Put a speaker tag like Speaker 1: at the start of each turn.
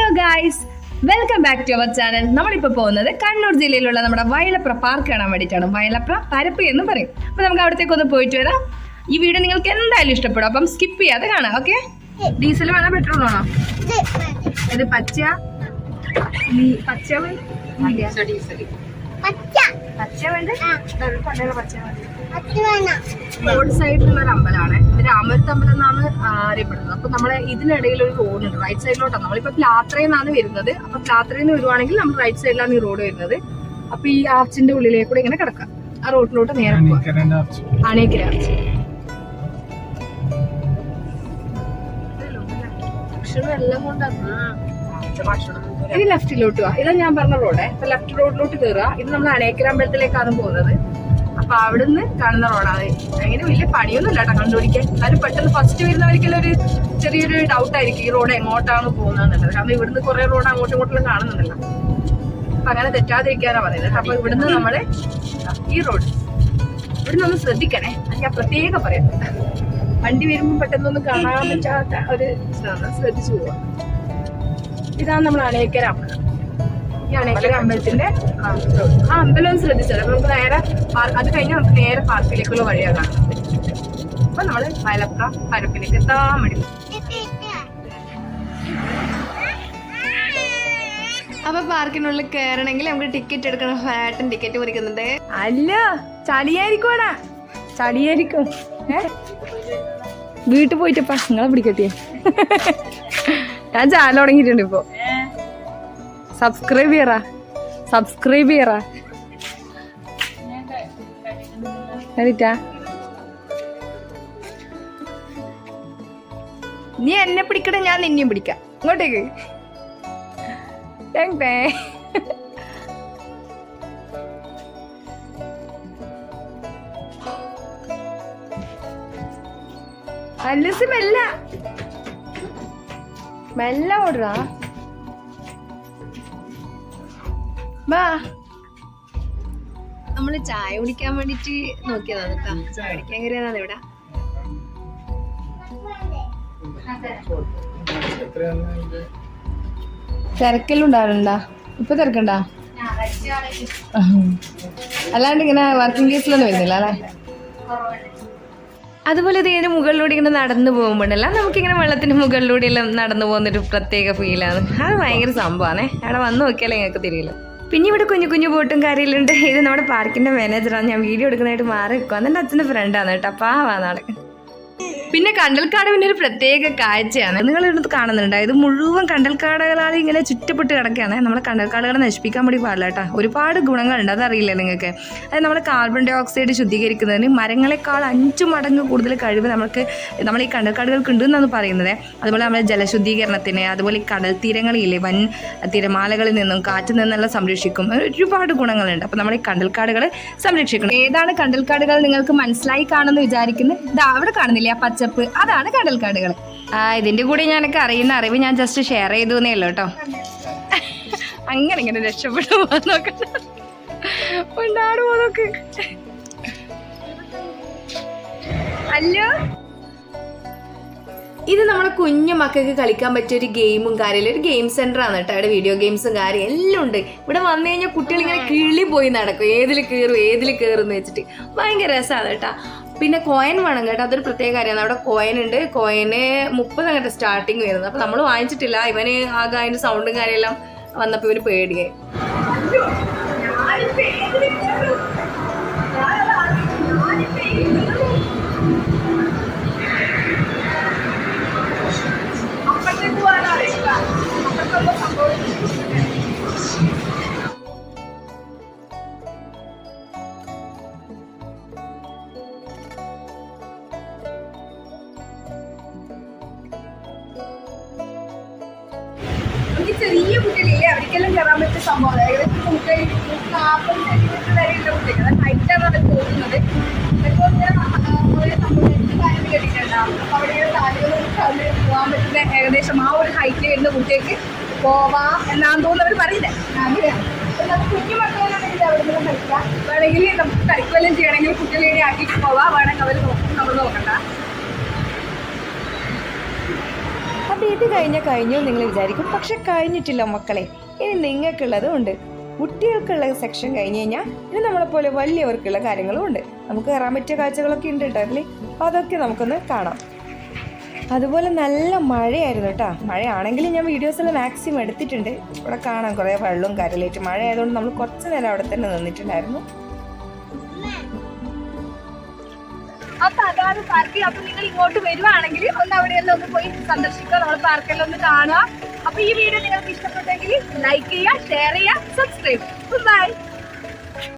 Speaker 1: Hello guys welcome back to our channel നമ്മളിപ്പോൾ പോകുന്നത് കണ്ണൂർ ജില്ലയിലുള്ള നമ്മുടെ വയലപ്ര പാർക്ക് കാണാൻ വേണ്ടിയിട്ടാണ്. വയലപ്ര പരപ്പ് എന്ന് പറയും. അപ്പോൾ നമുക്ക് അവിടത്തേക്ക് ഒന്ന് പോയിട്ട് വരാം. ഈ വീഡിയോ നിങ്ങൾക്ക് എന്തായാലും ഇഷ്ടപ്പെടും. അപ്പം സ്കിപ്പ് ചെയ്യാതെ കാണാം ഓക്കെ ഡീസൽ വേണോ പെട്രോൾ വേണോ? ഇത് പച്ച പച്ച. പച്ച വേണ്ട? പച്ച മതി റോഡ് സൈഡിലുള്ള ഒരു അമ്പലമാണ്. ഇത് രാമപുരത്ത് അമ്പലം എന്നാണ് അറിയപ്പെടുന്നത്. അപ്പൊ നമ്മളെ ഇതിനിടയിൽ ഒരു റോഡ് ഉണ്ട് റൈറ്റ് സൈഡിലോട്ടാണ് നമ്മളിപ്പോ പ്ലാത്രയിൽ നിന്നാണ് വരുന്നത്. അപ്പൊ പ്ലാത്രയിൽ നിന്ന് വരുവാണെങ്കിൽ നമ്മൾ റൈറ്റ് സൈഡിലാണ് ഈ റോഡ് വരുന്നത്. അപ്പൊ ഈ ആർച്ചിന്റെ ഉള്ളിലേക്ക് കൂടെ ഇങ്ങനെ കിടക്കാം. ആ റോഡിലോട്ട് നേരെ അണേക്കര ആർച്ച്. ഭക്ഷണം എല്ലാം കൊണ്ടാണ് ഇനി ലെഫ്റ്റിലോട്ട് വാ. ഇതാ ഞാൻ പറഞ്ഞ റോഡ് ഇപ്പൊ ലെഫ്റ്റ് റോഡിലോട്ട് കയറുക ഇത് നമ്മൾ അണേക്കര അമ്പലത്തിലേക്കാണ് പോകുന്നത്. അപ്പൊ അവിടുന്ന് കാണുന്ന റോഡാണ് അങ്ങനെ വലിയ പണിയൊന്നും ഇല്ല കേട്ടോ കണ്ടുപിടിക്കാൻ. എന്നാലും പെട്ടെന്ന് ഫസ്റ്റ് വരുന്നവർക്കെല്ലാം ഒരു ചെറിയൊരു ഡൗട്ട് ആയിരിക്കും ഈ റോഡ് എങ്ങോട്ടാണ് പോകുന്നത് കാരണം ഇവിടുന്ന് കുറെ റോഡ് അങ്ങോട്ടും ഇങ്ങോട്ടും കാണുന്നുണ്ടല്ലോ. അപ്പൊ അങ്ങനെ തെറ്റാതിരിക്കാനാ പറയുന്നത്. അപ്പൊ ഇവിടുന്ന് നമ്മൾ ഈ റോഡ് ഇവിടുന്ന് ഒന്ന് ശ്രദ്ധിക്കണേ. ഞാൻ പ്രത്യേകം പറയാം വണ്ടി വരുമ്പോൾ പെട്ടെന്നൊന്നും കാണാൻ പറ്റാത്ത ഒരു ശ്രദ്ധിച്ചു പോവാ. ഇതാണ് നമ്മൾ അണേക്കര അമ്പലം. ഈ അണേക്കര അമ്പലത്തിന്റെ ആ, അമ്പലം ഒന്ന് ശ്രദ്ധിച്ചത്. അപ്പൊ നമുക്ക് നേരെ അത് കഴിഞ്ഞ് നമുക്ക് നേരെ പാർക്കിലേക്കുള്ള വഴിയാണ് കാണുന്നത്. അപ്പൊ നമ്മൾ മലപ്ര പരപ്പിലേക്ക് എത്താൻ വേണ്ടി അപ്പൊ പാർക്കിനുള്ളിൽ കയറണമെങ്കിൽ നമുക്ക് ടിക്കറ്റ് എടുക്കണം. ഫാറ്റൻ ടിക്കറ്റ് മുറിക്കുന്നുണ്ട് അല്ല ചളിയായിരിക്കും. ചളിയായിരിക്കും വീട്ടിൽ പോയിട്ടപ്പാ നിങ്ങളെ പിടിക്കട്ടെ. ഞാൻ ചാനൽ തുടങ്ങിയിട്ടുണ്ട് ഇപ്പോ. സബ്സ്ക്രൈബ് ചെയ്യറാ. സബ്സ്ക്രൈബ് ചെയ്യറാ. എന്നിട്ടാ നീ എന്നെ പിടിക്കട്ടെ ഞാൻ നിന്നെയും പിടിക്കാം. ഇങ്ങോട്ടേക്ക്. അല്ലസിമല്ല മെല്ല മെല്ല വാ ബാ. നമ്മൾ ചായ കുടിക്കാൻ വേണ്ടിട്ട് നോക്കിയതാണ് കേട്ടോ ചായ കുടിക്കാൻ കയറിയതാണ് ഇവിടെ. തിരക്കെല്ലാം ഉണ്ടാവലുണ്ടാ ഇപ്പൊ തിരക്കണ്ടാ? അല്ലാണ്ട് ഇങ്ങനെ വർക്കിംഗ് കേസിലൊന്നും വരുന്നില്ല അല്ലേ? അതുപോലെ ഇതിങ്ങനെ മുകളിലൂടെ ഇങ്ങനെ നടന്നു പോകുമ്പോഴല്ല നമുക്കിങ്ങനെ വെള്ളത്തിന്റെ മുകളിലൂടെ എല്ലാം നടന്നു പോകുന്നൊരു പ്രത്യേക ഫീലാണ്. അത് ഭയങ്കര സംഭവമാണേ അവിടെ വന്ന് നോക്കിയാലേ ഞങ്ങൾക്ക് തിരിയില്ല. പിന്നെ ഇവിടെ കുഞ്ഞു കുഞ്ഞു ബോട്ടും കാര്യമെല്ലാം ഇത് നമ്മുടെ പാർക്കിന്റെ മാനേജറാണ് ഞാൻ വീഡിയോ എടുക്കുന്നതായിട്ട് മാറി വെക്കുക എന്റെ അച്ഛന്റെ ഫ്രണ്ടാണ് കേട്ടോ. പാവാണ് ആൾ പിന്നെ കണ്ടൽക്കാട് ഒരു പ്രത്യേക കാഴ്ചയാണ്. നിങ്ങൾ ഇവിടുന്ന് കാണുന്നുണ്ട്. ഇത് മുഴുവൻ കണ്ടൽക്കാടുകളാൽ ഇങ്ങനെ ചുറ്റപ്പെട്ട് കിടക്കുകയാണ്. നമ്മൾ കണ്ടൽക്കാടുകളെ നശിപ്പിക്കാൻ വേണ്ടി പാടില്ല കേട്ടോ. ഒരുപാട് ഗുണങ്ങളുണ്ട്. അതറിയില്ല നിങ്ങൾക്ക്? അത് നമ്മൾ കാർബൺ ഡൈ ഓക്സൈഡ് ശുദ്ധീകരിക്കുന്നതിന് മരങ്ങളെക്കാൾ അഞ്ചു മടങ്ങ് കൂടുതൽ കഴിവ് നമുക്ക് നമ്മൾ ഈ കണ്ടൽക്കാടുകൾക്ക് ഉണ്ട് എന്നാണ് പറയുന്നത്. അതുപോലെ നമ്മൾ ജലശുദ്ധീകരണത്തിന് അതുപോലെ ഈ കടൽ തീരങ്ങളില്ലേ വൻ തിരമാലകളിൽ നിന്നും കാറ്റിൽ നിന്നെല്ലാം സംരക്ഷിക്കും. ഒരുപാട് ഗുണങ്ങളുണ്ട്. അപ്പോൾ നമ്മൾ ഈ കണ്ടൽക്കാടുകൾ സംരക്ഷിക്കണം. ഏതാണ് കണ്ടൽക്കാടുകൾ നിങ്ങൾക്ക് മനസ്സിലായി കാണുമെന്ന് വിചാരിക്കുന്നത്? അവിടെ കാണുന്നില്ലേ? ആ പച്ചപ്പ് അതാണ് കടൽക്കാടുകൾ ആ ഇതിന്റെ കൂടെ ഞാനൊക്കെ അറിയുന്ന അറിവ് ഞാൻ ജസ്റ്റ് ഷെയർ ചെയ്തു എന്നേ ഉള്ളൂ കേട്ടോ. അങ്ങനെ ഇങ്ങനെ രക്ഷപ്പെട്ടു പോകാൻ നോക്കണ്ട ഉണ്ടാട് പോന്നോക്ക് അല്ലോ? ഇത് നമ്മുടെ കുഞ്ഞു മക്കൾക്ക് കളിക്കാൻ പറ്റിയ ഒരു ഗെയിമും കാര്യമില്ല. ഒരു ഗെയിം സെന്റർ ആണ് കേട്ടോ. അവിടെ വീഡിയോ ഗെയിംസും കാര്യം എല്ലാം ഉണ്ട്. ഇവിടെ വന്നു കഴിഞ്ഞാൽ കുട്ടികൾ ഇങ്ങനെ കിളി പോയി നടക്കും. ഏതിൽ കയറും ഏതിൽ കയറും എന്ന് വെച്ചിട്ട്. ഭയങ്കര രസമാണ് കേട്ടോ. പിന്നെ കോയൻ വേണം കേട്ടോ അതൊരു പ്രത്യേക കാര്യമാണ്. അവിടെ കോയൻ ഉണ്ട്. കോയന് മുപ്പത് അങ്ങോട്ട് സ്റ്റാർട്ടിങ് വരുന്നത് അപ്പൊ നമ്മൾ വാങ്ങിച്ചിട്ടില്ല. ഇവന് ആകെ അതിന്റെ സൗണ്ടും കാര്യമെല്ലാം വന്നപ്പോ ഇവന് പേടിയായി. ഈ ചെറിയ കുട്ടികളില്ലേ അവർക്കെല്ലാം കയറാൻ പറ്റിയ സംഭവം. ഏകദേശം കുട്ടികൾ. കുട്ടികൾ പോകുന്നത്. ഒരു പോകാൻ ഏകദേശം ആ ഒരു ഹൈറ്റിൽ വരുന്ന കുട്ടികൾക്ക് പോവാം എന്നാന്ന് തോന്നുന്നു അവർ പറയുന്നത് നമുക്ക് കുഞ്ഞു മക്കളാണെങ്കിൽ അവിടെ നിന്ന് കഴിക്കാം വേണമെങ്കിൽ നമുക്ക് കരിക്കുവല്ലം ചെയ്യണമെങ്കിൽ കുട്ടികളെ ആക്കിയിട്ട് പോവാം. വേണമെങ്കിൽ അവർ നോക്കും നമ്മൾ നോക്കണ്ട. അപ്പൊ ഇത് കഴിഞ്ഞ കഴിഞ്ഞു നിങ്ങൾ വിചാരിക്കും. പക്ഷെ കഴിഞ്ഞിട്ടില്ല മക്കളെ. ഇനി നിങ്ങൾക്കുള്ളതും ഉണ്ട്. കുട്ടികൾക്കുള്ള സെക്ഷൻ കഴിഞ്ഞ് കഴിഞ്ഞാൽ ഇനി നമ്മളെപ്പോലെ വലിയവർക്കുള്ള കാര്യങ്ങളും ഉണ്ട്. നമുക്ക് കയറാൻ പറ്റിയ കാഴ്ചകളൊക്കെ ഉണ്ട് കേട്ടോ അല്ലേ? അപ്പോൾ അതൊക്കെ നമുക്കൊന്ന് കാണാം. അതുപോലെ നല്ല മഴയായിരുന്നു കേട്ടോ. മഴയാണെങ്കിലും ഞാൻ വീഡിയോസെല്ലാം മാക്സിമം എടുത്തിട്ടുണ്ട്. ഇവിടെ കാണാം കുറേ വെള്ളവും കാര്യമായിട്ട് മഴ ആയതുകൊണ്ട് നമ്മൾ കുറച്ച് നേരം അവിടെ തന്നെ നിന്നിട്ടുണ്ടായിരുന്നു.
Speaker 2: അപ്പൊ അതാണ് പാർക്ക് അപ്പൊ നിങ്ങൾ ഇങ്ങോട്ട് വരുവാണെങ്കിൽ ഒന്ന് അവിടെയെല്ലാം ഒന്ന് പോയി സന്ദർശിക്കുക നമ്മുടെ പാർക്കെല്ലാം ഒന്ന് കാണുക. അപ്പൊ ഈ വീഡിയോ നിങ്ങൾക്ക് ഇഷ്ടപ്പെട്ടെങ്കിൽ ലൈക്ക് ചെയ്യുക ഷെയർ ചെയ്യുക സബ്സ്ക്രൈബ് ബൈ